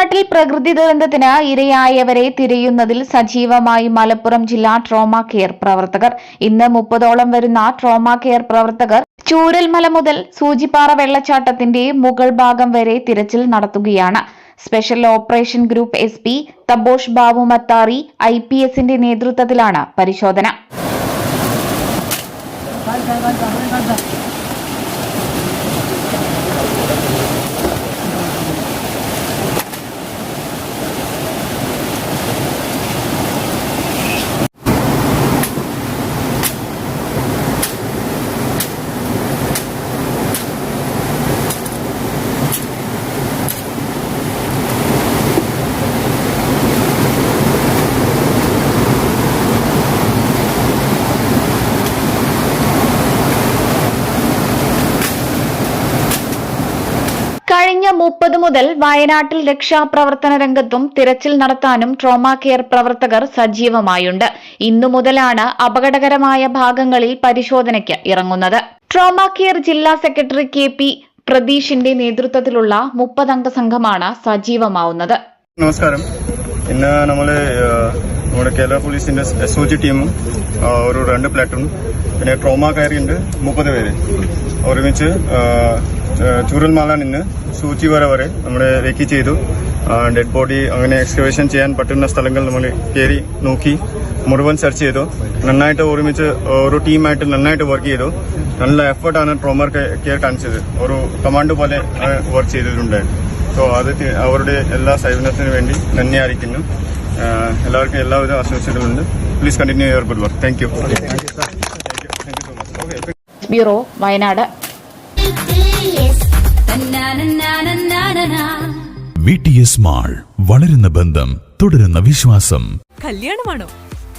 വയനാട്ടിൽ പ്രകൃതി ദുരന്തത്തിന് ഇരയായവരെ തിരയുന്നതിൽ സജീവമായി മലപ്പുറം ജില്ലാ ട്രോമ കെയർ പ്രവർത്തകർ. ഇന്ന് മുപ്പതോളം വരുന്ന ട്രോമ കെയർ പ്രവർത്തകർ ചൂരൽമല മുതൽ സൂചിപ്പാറ വെള്ളച്ചാട്ടത്തിന്റെ മുകൾ ഭാഗം വരെ തിരച്ചിൽ നടത്തുകയാണ്. Special operation group S P Tabosh Babu Mathari I P എസിന്റെ നേതൃത്വത്തിലാണ് പരിശോധന. കഴിഞ്ഞ മുപ്പത് മുതൽ വയനാട്ടിൽ രക്ഷാപ്രവർത്തന രംഗത്തും തിരച്ചിൽ നടത്താനും ട്രോമ കെയർ പ്രവർത്തകർ സജീവമായുണ്ട്. ഇന്നു മുതലാണ് അപകടകരമായ ഭാഗങ്ങളിൽ പരിശോധനയ്ക്ക് ഇറങ്ങുന്നത്. ട്രോമ കെയർ ജില്ലാ സെക്രട്ടറി കെ പി പ്രതീഷിന്റെ നേതൃത്വത്തിലുള്ള മുപ്പതംഗ സംഘമാണ് സജീവമാവുന്നത്. നമസ്കാരം. ഇന്ന് നമ്മൾ നമ്മുടെ കേരള പോലീസിന്റെ എസ് ഒ ജി ടീമും ഒരു രണ്ട് പ്ലാറ്റൂൺ പിന്നെ ട്രോമ കയറിയുണ്ട് മുപ്പത് പേര്. ഒരുമിച്ച് ചൂരൽമാല നിന്ന് സൂചി വര വരെ നമ്മൾ റെക്കി ചെയ്തു. ഡെഡ് ബോഡി അങ്ങനെ എക്സ്കവേഷൻ ചെയ്യാൻ പറ്റുന്ന സ്ഥലങ്ങൾ നമ്മൾ കയറി നോക്കി മുഴുവൻ സെർച്ച് ചെയ്തു. നന്നായിട്ട് ഒരുമിച്ച് ഒരു ടീമായിട്ട് നന്നായിട്ട് വർക്ക് ചെയ്തു. നല്ല എഫേർട്ടാണ് ട്രോമർ കെയർ കാണിച്ചത്. ഒരു കമാൻഡ് പോലെ വർക്ക് ചെയ്തിട്ടുണ്ടായിരുന്നു സോ അത് അവരുടെ എല്ലാ സേവനത്തിനു വേണ്ടി നന്ദി അറിയിക്കുന്നു. എല്ലാവർക്കും എല്ലാവിധ ആശംസകളുണ്ട് please continue your good work thank you bureau Wayanad V T S mall വളരുന്ന ബന്ധം തുടരുന്ന വിശ്വാസം. കല്യാണമാണോ?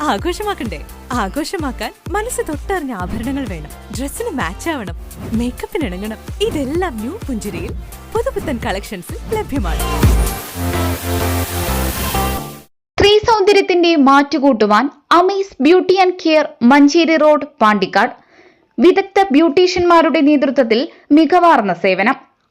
ആഘോഷമാക്കണ്ടേ? ആഘോഷമാക്കാൻ മനസ്സ് തൊട്ടറിഞ്ഞ ആഭരണങ്ങൾ വേണം. ഡ്രസ്സിന് മാച്ച് ആവണം. മേക്കപ്പിന് ഇണങ്ങണം. ഇതെല്ലാം ന്യൂ പുഞ്ചിരിയിൽ പുതുപുത്തൻ കളക്ഷൻസിൽ ലഭ്യമാണ്. സ്ത്രീ സൗന്ദര്യത്തിന്റെ മാറ്റുകൂട്ടുവാൻ Amees beauty and care Manjeri road Pandikkad. വിദഗ്ധ ബ്യൂട്ടീഷ്യന്മാരുടെ നേതൃത്വത്തിൽ മികവാർന്ന സേവനം.